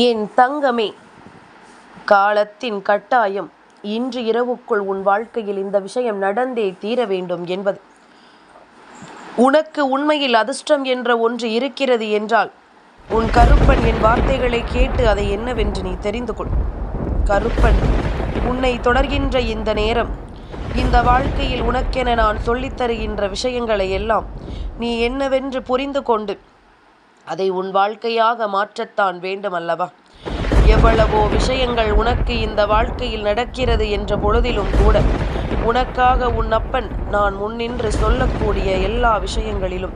என் தங்கமே காலத்தின் கட்டாயம் இன்று இரவுக்குள் உன் வாழ்க்கையில் இந்த விஷயம் நடந்தே தீர வேண்டும் என்பது. உனக்கு உண்மையில் அதிர்ஷ்டம் என்ற ஒன்று இருக்கிறது என்றால் உன் கருப்பன் என் வார்த்தைகளை கேட்டு அதை என்னவென்று நீ தெரிந்து கொள். கருப்பன் உன்னை தொடர்கின்ற இந்த நேரம் இந்த வாழ்க்கையில் உனக்கென நான் சொல்லித் தருகின்ற விஷயங்களை எல்லாம் நீ என்னவென்று புரிந்து கொண்டு அதை உன் வாழ்க்கையாக மாற்றத்தான் வேண்டும் அல்லவா எவ்வளவோ விஷயங்கள் உனக்கு இந்த வாழ்க்கையில் நடக்கிறது என்ற பொழுதிலும் கூட உனக்காக உன் அப்பன் நான் முன்னின்று சொல்லக்கூடிய எல்லா விஷயங்களிலும்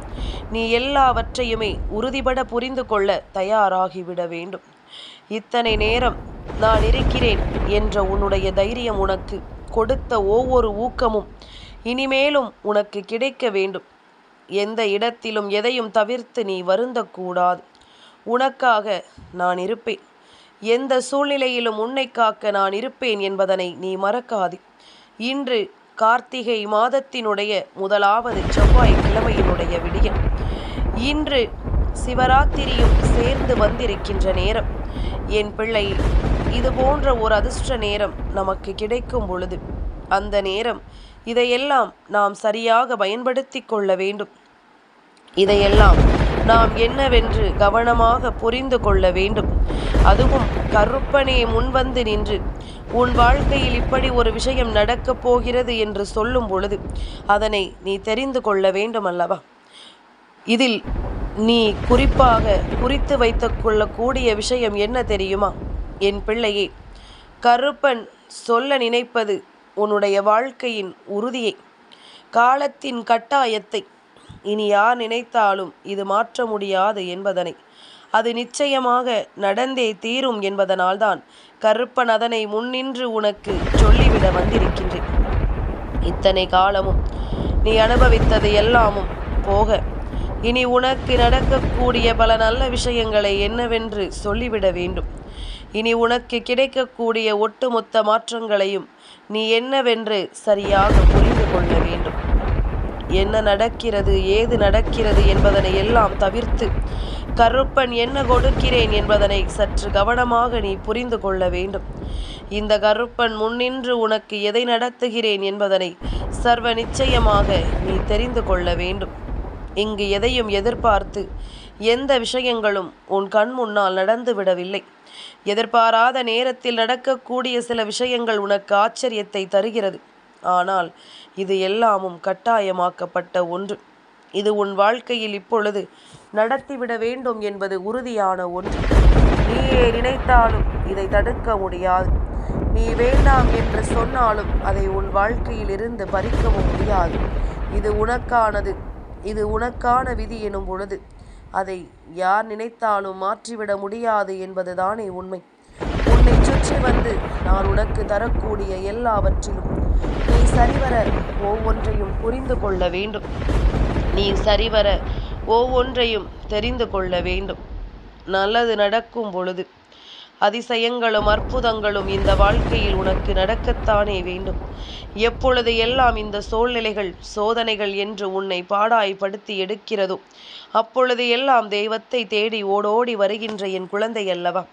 நீ எல்லாவற்றையுமே உறுதிபட புரிந்து கொள்ள தயாராகிவிட வேண்டும். இத்தனை நேரம் நான் இருக்கிறேன் என்ற உன்னுடைய தைரியம் உனக்கு கொடுத்த ஒவ்வொரு ஊக்கமும் இனிமேலும் உனக்கு கிடைக்க வேண்டும். எந்த இடத்திலும் எதையும் தவிர்த்து நீ வருந்தக்கூடாது. உனக்காக நான் இருப்பேன். எந்த சூழ்நிலையிலும் உன்னை காக்க நான் இருப்பேன் என்பதனை நீ மறக்காது. இன்று கார்த்திகை மாதத்தினுடைய முதலாவது செவ்வாய் கிழமையினுடைய விடியல். இன்று சிவராத்திரியும் சேர்ந்து வந்திருக்கின்ற நேரம். என் பிள்ளை இது போன்ற ஒரு அதிர்ஷ்ட நேரம் நமக்கு கிடைக்கும் பொழுது. அந்த நேரம் இதையெல்லாம் நாம் சரியாக பயன்படுத்தி கொள்ள வேண்டும். இதையெல்லாம் நாம் என்னவென்று கவனமாக புரிந்து கொள்ள வேண்டும். அதுவும் கருப்பனே முன்வந்து நின்று உன் வாழ்க்கையில் இப்படி ஒரு விஷயம் நடக்கப் போகிறது என்று சொல்லும் பொழுது அதனை நீ தெரிந்து கொள்ள வேண்டும் அல்லவா இதில் நீ குறிப்பாக குறித்து வைத்து கொள்ளக்கூடிய விஷயம் என்ன தெரியுமா என் பிள்ளையே கருப்பன் சொல்ல நினைப்பது உன்னுடைய வாழ்க்கையின் உறுதியை காலத்தின் கட்டாயத்தை இனி யார் நினைத்தாலும் இது மாற்ற முடியாது என்பதனை அது நிச்சயமாக நடந்தே தீரும் என்பதனால்தான் கருப்பன் அதனை முன்னின்று உனக்கு சொல்லிவிட வந்திருக்கின்றேன். இத்தனை காலமும் நீ அனுபவித்தது எல்லாமும் போக இனி உனக்கு நடக்கக்கூடிய பல நல்ல விஷயங்களை என்னவென்று சொல்லிவிட வேண்டும். இனி உனக்கு கிடைக்கக்கூடிய ஒட்டுமொத்த மாற்றங்களையும் நீ என்னவென்று சரியாக புரிந்து கொள்ள வேண்டும். என்ன நடக்கிறது ஏது நடக்கிறது என்பதனை எல்லாம் தவிர்த்து கருப்பன் என்ன கொடுக்கிறேன் என்பதனை சற்று கவனமாக நீ புரிந்து கொள்ள வேண்டும். இந்த கருப்பன் முன்னின்று உனக்கு எதை நடத்துகிறேன் என்பதனை சர்வ நிச்சயமாக நீ தெரிந்து கொள்ள வேண்டும். இங்கு எதையும் எதிர்பார்த்து எந்த விஷயங்களும் உன் கண் முன்னால் நடந்து விடவில்லை எதிர்பாராத நேரத்தில் நடக்கக்கூடிய சில விஷயங்கள் உனக்கு ஆச்சரியத்தை தருகிறது. ஆனால் இது எல்லாமும் கட்டாயமாக்கப்பட்ட ஒன்று. இது உன் வாழ்க்கையில் இப்பொழுது நடத்திவிட வேண்டும் என்பது உறுதியான ஒன்று. நீயே நினைத்தாலும் இதை தடுக்க முடியாது. நீ வேண்டாம் என்று சொன்னாலும் அதை உன் வாழ்க்கையில் இருந்து பறிக்கவும் முடியாது. இது உனக்கானது. இது உனக்கான விதி எனும் பொழுது அதை யார் நினைத்தாலும் மாற்றிவிட முடியாது என்பதுதானே உண்மை. உன்னை சுற்றி வந்து நான் உனக்கு தரக்கூடிய எல்லாவற்றிலும் நீ சரிவர ஒவ்வொன்றையும் புரிந்து கொள்ள வேண்டும். நீ சரிவர ஒவ்வொன்றையும் தெரிந்து கொள்ள வேண்டும். நல்லது நடக்கும் பொழுது அதிசயங்களும் அற்புதங்களும் இந்த வாழ்க்கையில் உனக்கு நடக்கத்தானே வேண்டும். எப்பொழுது எல்லாம் இந்த சூழ்நிலைகள் சோதனைகள் என்று உன்னை பாடாய்படுத்தி எடுக்கிறதோ அப்பொழுது எல்லாம் தெய்வத்தை தேடி ஓடோடி வருகின்ற என் குழந்தை அல்லவா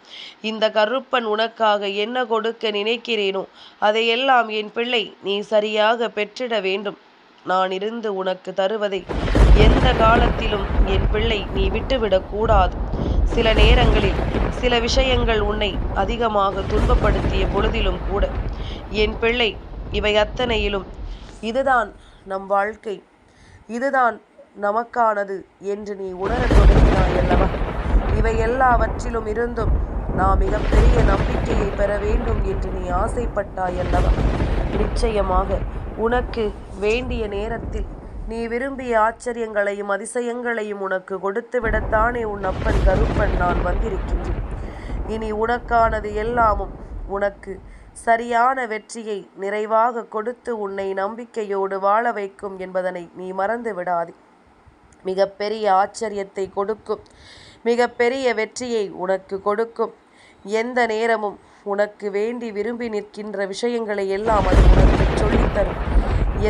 இந்த கருப்பன் உனக்காக என்ன கொடுக்க நினைக்கிறேனோ அதையெல்லாம் என் பிள்ளை நீ சரியாக பெற்றிட வேண்டும். நான் இருந்து உனக்கு தருவதை எந்த காலத்திலும் என் பிள்ளை நீ விட்டுவிடக்கூடாது சில நேரங்களில் சில விஷயங்கள் உன்னை அதிகமாக துன்பப்படுத்திய பொழுதிலும் கூட என் பிள்ளை இவை அத்தனையிலும் இதுதான் நம் வாழ்க்கை. இதுதான் நமக்கானது என்று நீ உணரத் தொடங்கினாய் அல்லவா இவை எல்லாவற்றிலும் இருந்தும் நாம் மிகப்பெரிய நம்பிக்கையை பெற வேண்டும் என்று நீ ஆசைப்பட்டாய் அல்லவா நிச்சயமாக உனக்கு வேண்டிய நேரத்தில் நீ விரும்பிய ஆச்சரியங்களையும் அதிசயங்களையும் உனக்கு கொடுத்து விடத்தானே உன் அப்பன் கருப்பன் நான் வந்திருக்கின்றேன். இனி உனக்கானது எல்லாமும் உனக்கு சரியான வெற்றியை நிறைவாக கொடுத்து உன்னை நம்பிக்கையோடு வாழ வைக்கும் என்பதனை நீ மறந்து விடாதே மிகப்பெரிய ஆச்சரியத்தை கொடுக்கும். மிகப்பெரிய வெற்றியை உனக்கு கொடுக்கும். எந்த நேரமும் உனக்கு வேண்டி விரும்பி நிற்கின்ற விஷயங்களை எல்லாம் அது உனக்கு சொல்லித்தரும்.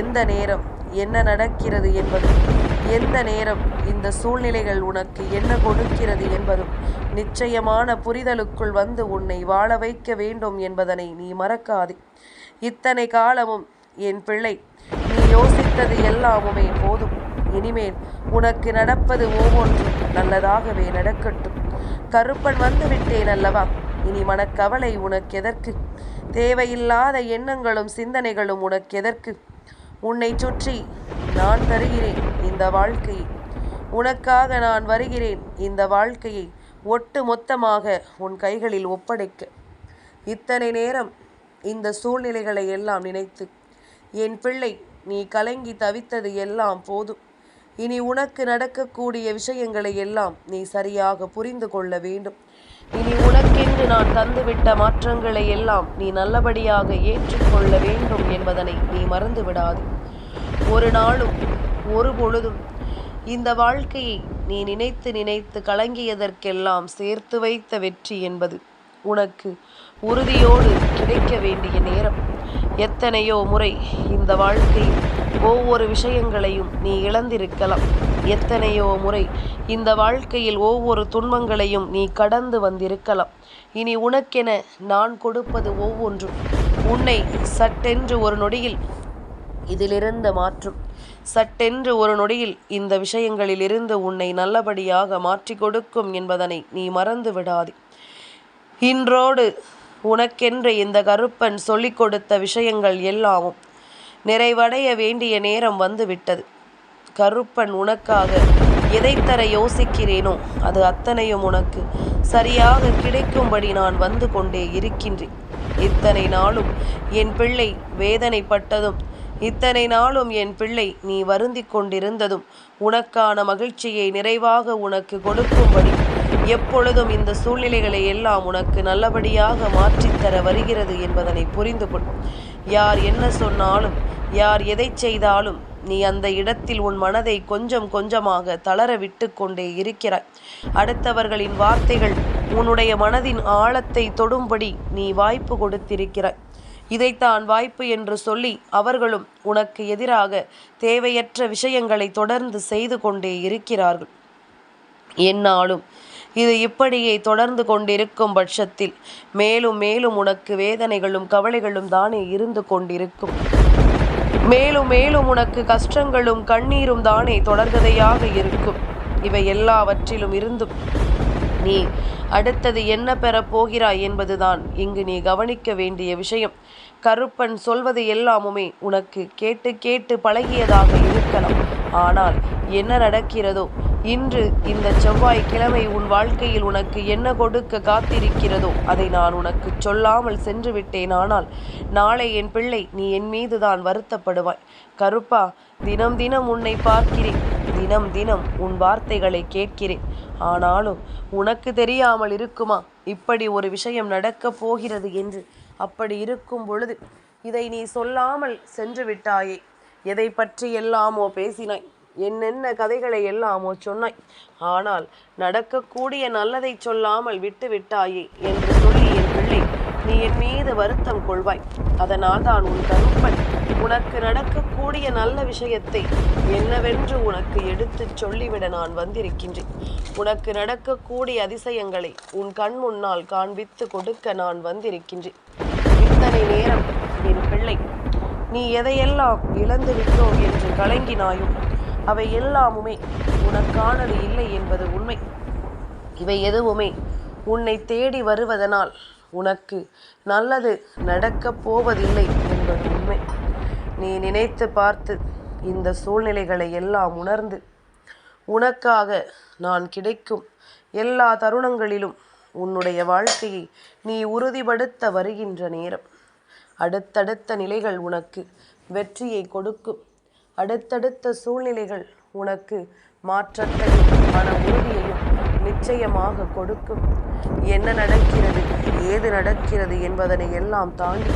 எந்த நேரம் என்ன நடக்கிறது என்பதும் எந்த நேரம் இந்த சூழ்நிலைகள் உனக்கு என்ன கொடுக்கிறது என்பதும் நிச்சயமான புரிதலுக்குள் வந்து உன்னை வாழ வைக்க வேண்டும் என்பதனை நீ மறக்காதே. இத்தனை காலமும் என் பிள்ளை நீ யோசித்தது எல்லாமுமே போதும். இனிமேல் உனக்கு நடப்பது ஒவ்வொன்றும் நல்லதாகவே நடக்கட்டும். கருப்பன் வந்து விட்டேன் அல்லவா? இனி மனக்கவலை உனக்கு எதற்கு தேவையில்லாத எண்ணங்களும் சிந்தனைகளும் உனக்கு எதற்கு உன்னை சுற்றி நான் தருகிறேன் இந்த வாழ்க்கையை. உனக்காக நான் வருகிறேன் இந்த வாழ்க்கையை ஒட்டு மொத்தமாக உன் கைகளில் ஒப்படைக்க. இத்தனை நேரம் இந்த சூழ்நிலைகளை எல்லாம் நினைத்து என் பிள்ளை நீ கலங்கி தவித்தது எல்லாம் போதும். இனி உனக்கு நடக்கக்கூடிய விஷயங்களை எல்லாம் நீ சரியாக புரிந்து கொள்ள வேண்டும். இனி உனக்கென்று நான் தந்துவிட்ட மாற்றங்களை எல்லாம் நீ நல்லபடியாக ஏற்றுக்கொள்ள வேண்டும் என்பதனை நீ மறந்து விடாது. ஒரு நாளும் ஒரு பொழுதும் இந்த வாழ்க்கையை நீ நினைத்து நினைத்து கலங்கியதற்கெல்லாம் சேர்த்து வைத்த வெற்றி என்பது உனக்கு உறுதியோடு கிடைக்க வேண்டிய நேரம். எத்தனையோ முறை இந்த வாழ்க்கையில் ஒவ்வொரு விஷயங்களையும் நீ இழந்திருக்கலாம். எத்தனையோ முறை இந்த வாழ்க்கையில் ஒவ்வொரு துன்பங்களையும் நீ கடந்து வந்திருக்கலாம். இனி உனக்கென நான் கொடுப்பது ஒவ்வொன்றும். உன்னை சட்டென்று ஒரு நொடியில் இதிலிருந்து மாற்றும். சட்டென்று ஒரு நொடியில் இந்த விஷயங்களிலிருந்து உன்னை நல்லபடியாக மாற்றி கொடுக்கும் என்பதனை நீ மறந்து விடாதே. இன்றோடு உனக்கென்று இந்த கருப்பன் சொல்லிக் கொடுத்த விஷயங்கள் எல்லாமும் நிறைவடைய வேண்டிய நேரம் வந்துவிட்டது. கருப்பன் உனக்காக எதை தர யோசிக்கிறேனோ அது அத்தனையும் உனக்கு. சரியாக கிடைக்கும்படி நான் வந்து கொண்டே இருக்கின்றேன். இத்தனை நாளும் என் பிள்ளை வேதனைப்பட்டதும் இத்தனை நாளும் என் பிள்ளை நீ வருந்தி கொண்டிருந்ததும் உனக்கான மகிழ்ச்சியை நிறைவாக உனக்கு கொடுக்கும்படி எப்பொழுதும் இந்த சூழ்நிலைகளை எல்லாம் உனக்கு நல்லபடியாக மாற்றித்தர வருகிறது என்பதனை புரிந்து கொள் யார் என்ன சொன்னாலும் யார் எதை செய்தாலும் நீ அந்த இடத்தில் உன் மனதை கொஞ்சம் கொஞ்சமாக தளர விட்டு கொண்டே இருக்கிறாய். அடுத்தவர்களின் வார்த்தைகள் உன்னுடைய மனதின் ஆழத்தை தொடும்படி நீ வாய்ப்பு கொடுத்திருக்கிறாய். இதைத்தான் வாய்ப்பு என்று சொல்லி அவர்களும் உனக்கு எதிராக தேவையற்ற விஷயங்களை தொடர்ந்து செய்து கொண்டே இருக்கிறார்கள். என்னாலும் இது இப்படியே தொடர்ந்து கொண்டிருக்கும் பட்சத்தில் மேலும் மேலும் உனக்கு வேதனைகளும் கவலைகளும் தானே இருந்து கொண்டிருக்கும். மேலும் மேலும் உனக்கு கஷ்டங்களும் கண்ணீரும் தானே தொடர்கதையாக இருக்கும். இவை எல்லாவற்றிலும் இருந்தும் நீ அடுத்தது என்ன பெறப் போகிறாய் என்பதுதான் இங்கு நீ கவனிக்க வேண்டிய விஷயம். கருப்பன் சொல்வது எல்லாமுமே உனக்கு கேட்டு கேட்டு பழகியதாக இருக்கலாம் ஆனால் என்ன நடக்கிறதோ இன்று இந்த செவ்வாய் கிழமை உன் வாழ்க்கையில் உனக்கு என்ன கொடுக்க காத்திருக்கிறதோ அதை நான் உனக்கு சொல்லாமல் சென்று விட்டேன் ஆனால் நாளை என் பிள்ளை நீ என் மீதுதான் வருத்தப்படுவாய். கருப்பா தினம் தினம் உன்னை பார்க்கிறேன். தினம் தினம் உன் வார்த்தைகளை கேட்கிறேன். ஆனாலும் உனக்கு தெரியாமல் இருக்குமா? இப்படி ஒரு விஷயம் நடக்கப் போகிறது என்று அப்படி இருக்கும் பொழுது இதை நீ சொல்லாமல் சென்று விட்டாயே. எதை பற்றி எல்லாமோ பேசினாய். என்னென்ன கதைகளை எல்லாமோ சொன்னாய்? ஆனால் நடக்கக்கூடிய நல்லதை சொல்லாமல் விட்டு விட்டாயே என்று சொல்லி என் பிள்ளை நீ என் மீது வருத்தம் கொள்வாய். அதனால் தான் உன் தருப்பன் உனக்கு நடக்கக்கூடிய நல்ல விஷயத்தை என்னவென்று உனக்கு எடுத்துச் சொல்லிவிட நான் வந்திருக்கின்றேன். உனக்கு நடக்கக்கூடிய அதிசயங்களை உன் கண் முன்னால் காண்பித்து கொடுக்க நான் வந்திருக்கின்றேன். இத்தனை நேரம் என் பிள்ளை நீ எதையெல்லாம் இழந்து விட்டோம் என்று கலங்கினாயும் அவை எல்லாமுமே உனக்கானது இல்லை என்பது உண்மை. இவை எதுவுமே உன்னை தேடி வருவதனால் உனக்கு நல்லது நடக்கப் போவதில்லை என்பது உண்மை. நீ நினைத்து பார்த்து இந்த சூழ்நிலைகளை எல்லாம் உணர்ந்து உனக்காக நான் கிடைக்கும் எல்லா தருணங்களிலும் உன்னுடைய வாழ்க்கையை நீ உறுதிப்படுத்த வருகின்ற நேரம். அடுத்தடுத்த நிலைகள் உனக்கு வெற்றியை கொடுக்கும். அடுத்தடுத்த சூழ்நிலைகள் உனக்கு மாற்றத்தையும் மன உறுதியையும் நிச்சயமாக கொடுக்கும். என்ன நடக்கிறது ஏது நடக்கிறது என்பதனை எல்லாம் தாண்டி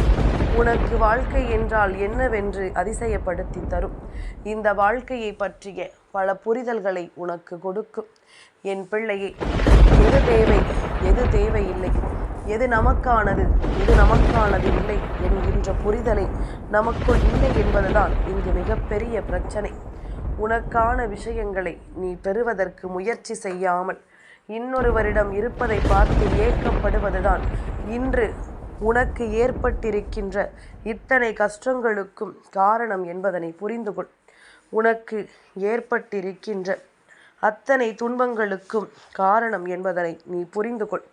உனக்கு வாழ்க்கை என்றால் என்னவென்று அதிசயப்படுத்தி தரும். இந்த வாழ்க்கையை பற்றிய பல புரிதல்களை உனக்கு கொடுக்கும். என் பிள்ளையை எது தேவை எது தேவையில்லை? எது நமக்கானது எது நமக்கானது இல்லை என்கின்ற புரிதலை நமக்குள் இல்லை என்பதுதான் இங்கு மிகப்பெரிய பிரச்சனை. உனக்கான விஷயங்களை நீ பெறுவதற்கு முயற்சி செய்யாமல் இன்னொருவரிடம் இருப்பதை பார்த்து ஏக்கப்படுவதுதான் இன்று உனக்கு ஏற்பட்டிருக்கின்ற இத்தனை கஷ்டங்களுக்கும் காரணம் என்பதனை புரிந்து கொள் உனக்கு ஏற்பட்டிருக்கின்ற அத்தனை துன்பங்களுக்கும் காரணம் என்பதனை நீ புரிந்து கொள்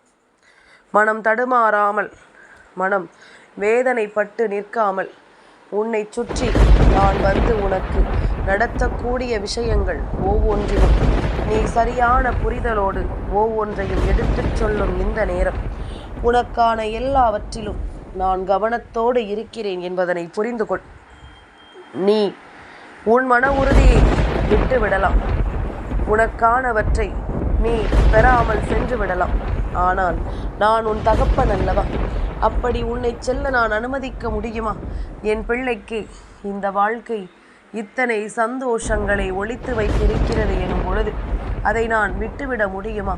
மனம் தடுமாறாமல் மனம் வேதனைப்பட்டு நிற்காமல் உன்னை சுற்றி நான் வந்து உனக்கு நடத்தக்கூடிய விஷயங்கள் ஒவ்வொன்றிலும் நீ சரியான புரிதலோடு ஒவ்வொன்றையும் எடுத்துச் சொல்லும் இந்த நேரம். உனக்கான எல்லாவற்றிலும் நான் கவனத்தோடு இருக்கிறேன் என்பதனை புரிந்து கொள். நீ உன் மன உறுதியை விட்டுவிடலாம். உனக்கானவற்றை நீ பெறாமல் சென்று விடலாம். ஆனால் நான் உன் தகப்பன் அல்லவா? அப்படி உன்னை செல்ல நான் அனுமதிக்க முடியுமா? என் பிள்ளைக்கு இந்த வாழ்க்கை இத்தனை சந்தோஷங்களை ஒழித்து வைத்திருக்கிறது எனும் பொழுது அதை நான் விட்டுவிட முடியுமா?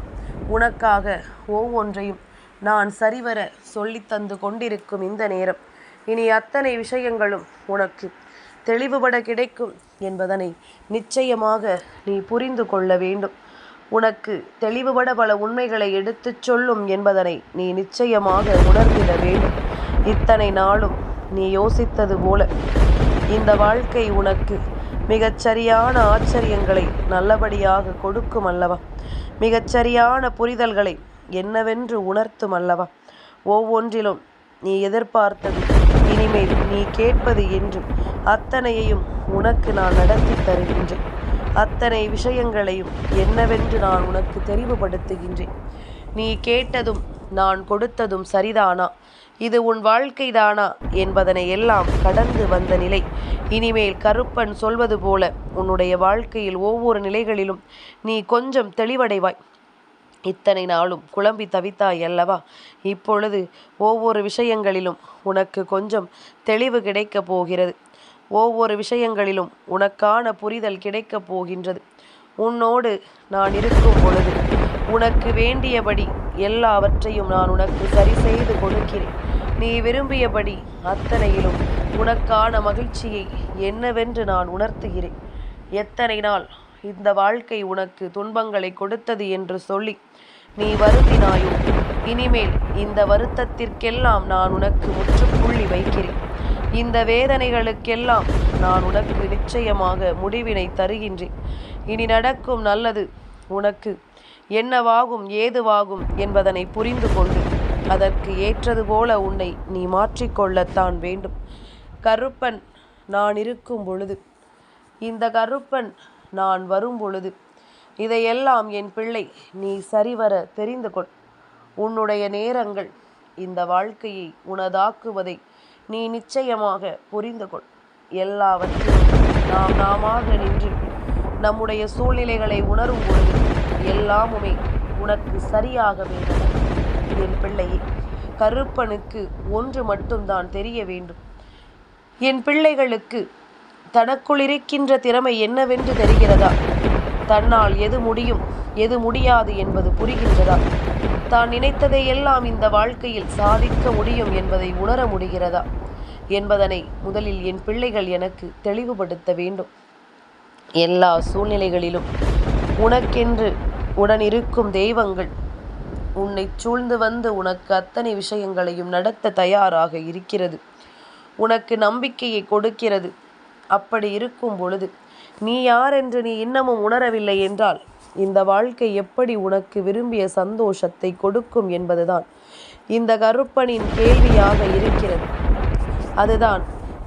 உனக்காக ஒவ்வொன்றையும் நான் சரிவர சொல்லித்தந்து கொண்டிருக்கும் இந்த நேரம். இனி அத்தனை விஷயங்களும் உனக்கு தெளிவுபட கிடைக்கும் என்பதனை நிச்சயமாக நீ புரிந்து கொள்ள வேண்டும். உனக்கு தெளிவுபட பல உண்மைகளை எடுத்துச் சொல்லும் என்பதனை நீ நிச்சயமாக உணர்ந்திட வேண்டும். இத்தனை நாளும் நீ யோசித்தது போல. இந்த வாழ்க்கை உனக்கு மிகச்சரியான ஆச்சரியங்களை நல்லபடியாக கொடுக்கும் அல்லவா? மிகச்சரியான புரிதல்களை என்னவென்று உணர்த்தும் அல்லவா? ஒவ்வொன்றிலும் நீ எதிர்பார்த்தது இனிமேல் நீ கேட்பது என்று அத்தனையையும் உனக்கு நான் நடத்தி தருகின்றேன். அத்தனை விஷயங்களையும் என்னவென்று நான் உனக்கு தெரிவுபடுத்துகின்றேன். நீ கேட்டதும் நான் கொடுத்ததும் சரிதானா? இது உன் வாழ்க்கைதானா? என்பதனை எல்லாம் கடந்து வந்த நிலை. இனிமேல் கருப்பன் சொல்வது போல உன்னுடைய வாழ்க்கையில் ஒவ்வொரு நிலைகளிலும் நீ கொஞ்சம் தெளிவடைவாய். இத்தனை நாளும் குழம்பி தவித்தாய் அல்லவா? இப்பொழுது ஒவ்வொரு விஷயங்களிலும் உனக்கு கொஞ்சம் தெளிவு கிடைக்கப் போகிறது. ஒவ்வொரு விஷயங்களிலும் உனக்கான புரிதல் கிடைக்கப் போகின்றது. உன்னோடு நான் இருக்கும் பொழுது உனக்கு வேண்டியபடி எல்லாவற்றையும் நான் உனக்கு சரி செய்து கொடுக்கிறேன். நீ விரும்பியபடி அத்தனையிலும் உனக்கான மகிழ்ச்சியை என்னவென்று நான் உணர்த்துகிறேன். எத்தனை நாள் இந்த வாழ்க்கை உனக்கு துன்பங்களை கொடுத்தது என்று சொல்லி நீ வருந்தினாயோ இனிமேல் இந்த வருத்தத்திற்கெல்லாம் நான் உனக்கு முற்றுப்புள்ளி வைக்கிறேன். இந்த வேதனைகளுக்கெல்லாம் நான் உனக்கு நிச்சயமாக முடிவினை தருகின்றேன். இனி நடக்கும் நல்லது உனக்கு. என்னவாகும் ஏதுவாகும் என்பதனை புரிந்து கொண்டு அதற்கு ஏற்றது போல உன்னை நீ மாற்றிக்கொள்ளத்தான் வேண்டும். கருப்பன் நான் இருக்கும் பொழுது. இந்த கருப்பன் நான் வரும் பொழுது. இதையெல்லாம் என் பிள்ளை நீ சரிவர தெரிந்து கொள். உன்னுடைய நேரங்கள் இந்த வாழ்க்கையை உனதாக்குவதை நீ நிச்சயமாக புரிந்து கொள் எல்லாவற்றையும் நாம் நாமாக நின்று நம்முடைய சூழ்நிலைகளை உணரும் பொழுது எல்லாமுமே உனக்கு சரியாகவே வேண்டும். என் பிள்ளையே கருப்பனுக்கு ஒன்று மட்டும்தான் தெரிய வேண்டும். என் பிள்ளைகளுக்கு தனக்குள் இருக்கின்ற திறமை என்னவென்று தெரிகிறதா? தன்னால் எது முடியும் எது முடியாது என்பது புரிகின்றதா? தான் நினைத்ததை எல்லாம் இந்த வாழ்க்கையில் சாதிக்க முடியும் என்பதை உணர முடிகிறதா? என்பதனை முதலில் என் பிள்ளைகள் எனக்கு தெளிவுபடுத்த வேண்டும். எல்லா சூழ்நிலைகளிலும் உனக்கென்று உடனிருக்கும் தெய்வங்கள் உன்னை சூழ்ந்து வந்து உனக்கு அத்தனை விஷயங்களையும் நடத்த தயாராக இருக்கிறது. உனக்கு நம்பிக்கையை கொடுக்கிறது. அப்படி இருக்கும் பொழுது நீ யார் என்று நீ இன்னமும் உணரவில்லை என்றால் இந்த வாழ்க்கை எப்படி உனக்கு விரும்பிய சந்தோஷத்தை கொடுக்கும் என்பதுதான். இந்த கருப்பனின் கேள்வியாக இருக்கிறது. அதுதான்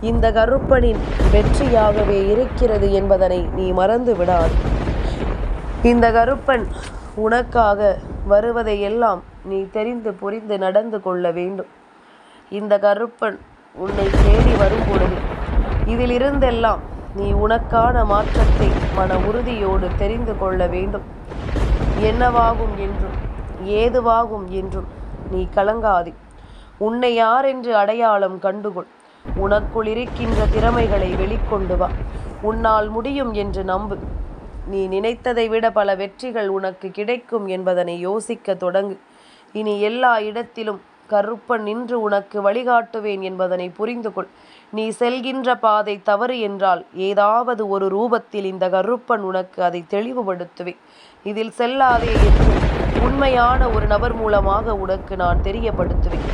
இந்த கருப்பனின் வெற்றியாகவே இருக்கிறது என்பதனை நீ மறந்து விடாது. இந்த கருப்பன் உனக்காக வருவதையெல்லாம் நீ தெரிந்து புரிந்து நடந்து கொள்ள வேண்டும். இந்த கருப்பன் உன்னை தேடி வரும் பொழுது இதிலிருந்தெல்லாம் நீ உனக்கான மாற்றத்தை மன உறுதியோடு தெரிந்து கொள்ள வேண்டும். என்னவாகும் என்றும் ஏதுவாகும் என்றும் நீ கலங்காதே. உன்னை யார் என்று அடையாளம் கண்டுகொள். உனக்குள் இருக்கின்ற திறமைகளை வெளிக்கொண்டு வா. உன்னால் முடியும் என்று நம்பு. நீ நினைத்ததை விட பல வெற்றிகள் உனக்கு கிடைக்கும் என்பதனை யோசிக்க தொடங்கு. இனி எல்லா இடத்திலும் கருப்பன் நின்று உனக்கு வழிகாட்டுவேன் என்பதனை புரிந்து கொள் நீ செல்கின்ற பாதை தவறு என்றால் ஏதாவது ஒரு ரூபத்தில் இந்த கருப்பன் உனக்கு அதை தெளிவுபடுத்துவேன். இதில் செல்லாதே என்று உண்மையான ஒரு நபர் மூலமாக உனக்கு நான் தெரியப்படுத்துவேன்.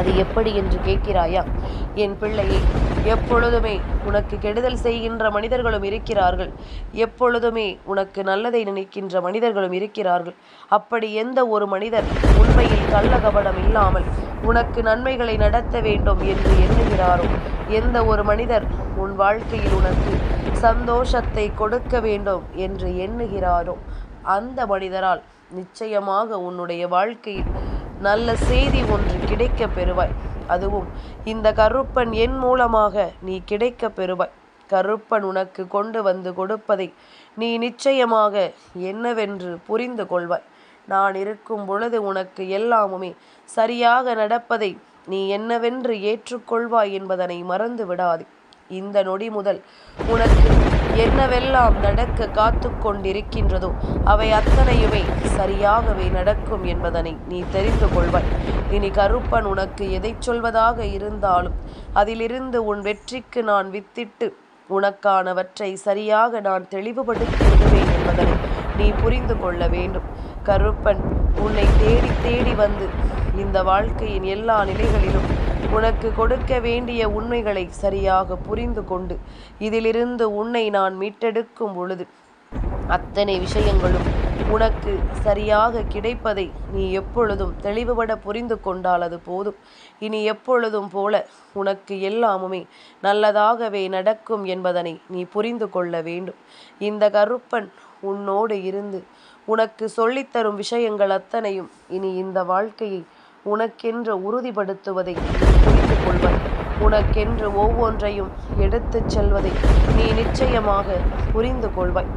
அது எப்படி என்று கேட்கிறாயா? என் பிள்ளையை எப்பொழுதுமே உனக்கு கெடுதல் செய்கின்ற மனிதர்களும் இருக்கிறார்கள். எப்பொழுதுமே உனக்கு நல்லதை நினைக்கின்ற மனிதர்களும் இருக்கிறார்கள். அப்படி எந்த ஒரு மனிதர் உண்மையில் கள்ளகபடம் இல்லாமல் உனக்கு நன்மைகளை நடத்த வேண்டும் என்று எண்ணுகிறாரோ? எந்த ஒரு மனிதர் உன் வாழ்க்கையில் உனக்கு சந்தோஷத்தை கொடுக்க வேண்டும் என்று எண்ணுகிறாரோ? அந்த மனிதரால் நிச்சயமாக உன்னுடைய வாழ்க்கையில் நல்ல செய்தி ஒன்று கிடைக்க பெறுவாய். அதுவும் இந்த கருப்பன் என் மூலமாக நீ கிடைக்க பெறுவாய். கருப்பன் உனக்கு கொண்டு வந்து கொடுப்பதை நீ நிச்சயமாக என்னவென்று புரிந்து கொள்வாய். நான் இருக்கும் பொழுது உனக்கு எல்லாமுமே சரியாக நடப்பதை நீ என்னவென்று ஏற்றுக்கொள்வாய் என்பதனை மறந்து விடாதே. இந்த நொடி முதல் உனக்கு என்னவெல்லாம் நடக்க காத்து கொண்டிருக்கின்றதோ அவை அத்தனையுமே சரியாகவே நடக்கும் என்பதனை நீ தெரிந்து கொள்வாய். இனி கருப்பன் உனக்கு எதை சொல்வதாக இருந்தாலும் அதிலிருந்து உன் வெற்றிக்கு நான் வித்திட்டு உனக்கானவற்றை சரியாக நான் தெளிவுபடுத்தி விடுவேன் என்பதனை நீ புரிந்து கொள்ள வேண்டும். கருப்பன் உன்னை தேடி தேடி வந்து இந்த வாழ்க்கையின் எல்லா நிலைகளிலும் உனக்கு கொடுக்க வேண்டிய உண்மைகளை சரியாக புரிந்து கொண்டு இதிலிருந்து உன்னை நான் மீட்டெடுக்கும் பொழுது அத்தனை விஷயங்களும் உனக்கு சரியாக கிடைப்பதை நீ எப்பொழுதும் தெளிவுபட புரிந்து கொண்டால் அது போதும். இனி எப்பொழுதும் போல உனக்கு எல்லாமுமே நல்லதாகவே நடக்கும் என்பதனை நீ புரிந்து கொள்ள வேண்டும். இந்த கருப்பன் உன்னோடு இருந்து உனக்கு சொல்லித்தரும் விஷயங்கள் அத்தனையும் இனி இந்த வாழ்க்கையை உனக்கென்று உறுதிப்படுத்துவதை புரிந்து கொள்வாய் உனக்கென்று ஒவ்வொன்றையும் எடுத்துச் செல்வதை நீ நிச்சயமாக புரிந்து கொள்வாய்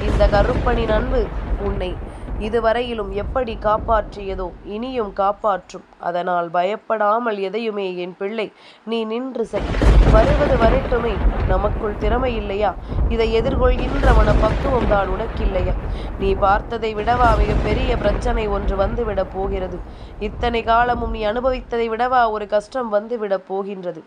இந்த கருப்பனின் அன்பு உன்னை இதுவரையிலும் எப்படி காப்பாற்றியதோ இனியும் காப்பாற்றும். அதனால் பயப்படாமல் எதையுமே என் பிள்ளை நீ நின்று செய் வருவது வரட்டுமே. நமக்குள் திறமை இல்லையா? இதை எதிர்கொள்கின்ற மன பக்குவம் தான் உனக்கில்லையா? நீ பார்த்ததை விடவா மிக பெரிய பிரச்சனை ஒன்று வந்துவிடப் போகிறது. இத்தனை காலமும் நீ அனுபவித்ததை விடவா ஒரு கஷ்டம் வந்துவிடப் போகின்றது.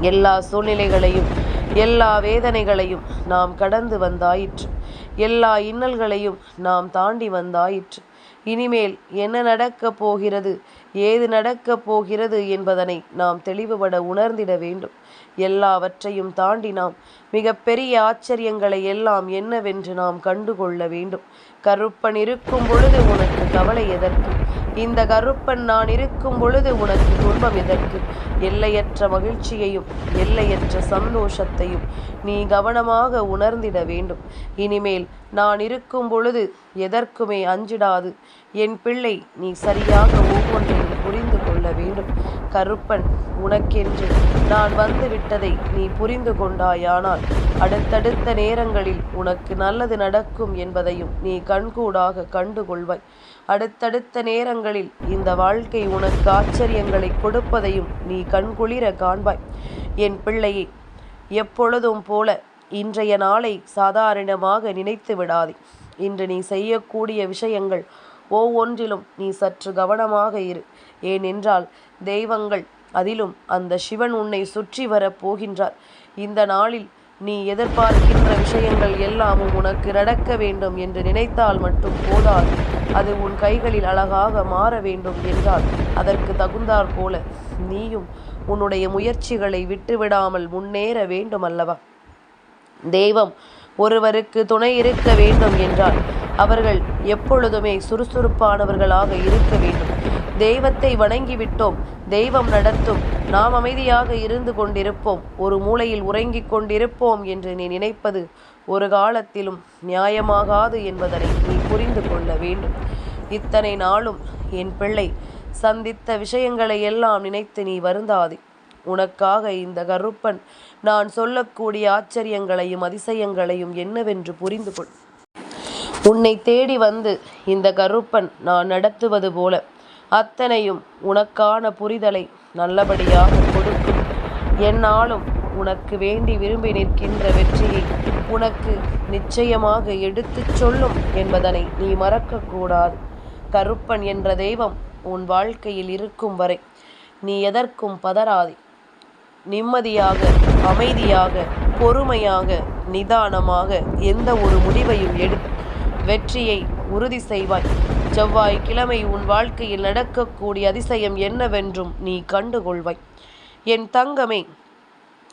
எல்லா சூழ்நிலைகளையும் எல்லா வேதனைகளையும் நாம் கடந்து வந்தாயிற்று. எல்லா இன்னல்களையும் நாம் தாண்டி வந்தாயிற்று. இனிமேல் என்ன நடக்கப் போகிறது? ஏது நடக்கப் போகிறது என்பதனை நாம் தெளிவுபட உணர்ந்திட வேண்டும். எல்லாவற்றையும் தாண்டி நாம் மிகப்பெரிய ஆச்சரியங்களை எல்லாம் என்னவென்று நாம் கண்டுகொள்ள வேண்டும். கருப்பன் இருக்கும் பொழுது உனக்கு கவலை எதற்கு? இந்த கருப்பன் நான் இருக்கும் பொழுது உனக்கு துன்பம் எதற்கு? எல்லையற்ற மகிழ்ச்சியையும் எல்லையற்ற சந்தோஷத்தையும் நீ கவனமாக உணர்ந்திட வேண்டும். இனிமேல் நான் இருக்கும் பொழுது எதற்குமே அஞ்சிடாது. என் பிள்ளை நீ சரியாக ஒவ்வொன்றையும் புரிந்து கொள்ள வேண்டும். கருப்பன் உனக்கென்று நான் வந்து விட்டதை நீ புரிந்து கொண்டாயானால் அடுத்தடுத்த நேரங்களில் உனக்கு நல்லது நடக்கும் என்பதையும் நீ கண்கூடாக கண்டுகொள்வாய். அடுத்தடுத்த நேரங்களில் இந்த வாழ்க்கை உனக்கு ஆச்சரியங்களை கொடுப்பதையும் நீ கண்குளிர காண்பாய். என் பிள்ளையை எப்பொழுதும் போல இன்றைய நாளை சாதாரணமாக நினைத்து விடாதே. இன்று நீ செய்யக்கூடிய விஷயங்கள் ஒவ்வொன்றிலும் நீ சற்று கவனமாக இரு. ஏனென்றால் தெய்வங்கள் அதிலும் அந்த சிவன் உன்னை சுற்றி வரப் போகின்றார். இந்த நாளில் நீ எதிர்பார்க்கின்ற விஷயங்கள் எல்லாமும் உனக்கு நடக்க வேண்டும் என்று நினைத்தால் மட்டும் போதாது. அது உன் கைகளில் அழகாக மாற வேண்டும் என்றால் அதற்கு தகுந்தாற் போல நீயும் உன்னுடைய முயற்சிகளை விட்டுவிடாமல் முன்னேற வேண்டும் அல்லவா தெய்வம் ஒருவருக்கு துணை இருக்க வேண்டும் என்றால் அவர்கள் எப்பொழுதுமே சுறுசுறுப்பானவர்களாக இருக்க வேண்டும். தெய்வத்தை வணங்கிவிட்டோம் தெய்வம் நடத்தும். நாம் அமைதியாக இருந்து கொண்டிருப்போம் ஒரு மூலையில் உறங்கிக் கொண்டிருப்போம் என்று நீ நினைப்பது ஒரு காலத்திலும் நியாயமாகாது என்பதனை நீ புரிந்து கொள்ள வேண்டும். இத்தனை நாளும் என் பிள்ளை சந்தித்த விஷயங்களை எல்லாம் நினைத்து நீ வருந்தாதே. உனக்காக இந்த கருப்பன் நான் சொல்லக்கூடிய ஆச்சரியங்களையும் அதிசயங்களையும் என்னவென்று புரிந்து கொள். உன்னை தேடி வந்து இந்த கருப்பன் நான் நடத்துவது போல அத்தனையும் உனக்கான புரிதலை நல்லபடியாக கொடுக்கும். என்னாலும் உனக்கு வேண்டி விரும்பி நிற்கின்ற வெற்றியை உனக்கு நிச்சயமாக எடுத்துச் சொல்லும் என்பதனை நீ மறக்கக்கூடாது. கருப்பன் என்ற தெய்வம் உன் வாழ்க்கையில் இருக்கும் வரை நீ எதற்கும் பதறாதே. நிம்மதியாக அமைதியாக பொறுமையாக நிதானமாக எந்த ஒரு முடிவையும் எடுத்து வெற்றியை உறுதி செய்வாய். செவ்வாய் கிழமை உன் வாழ்க்கையில் நடக்கக்கூடிய அதிசயம் என்னவென்றும் நீ கண்டுகொள்வாய். என் தங்கமே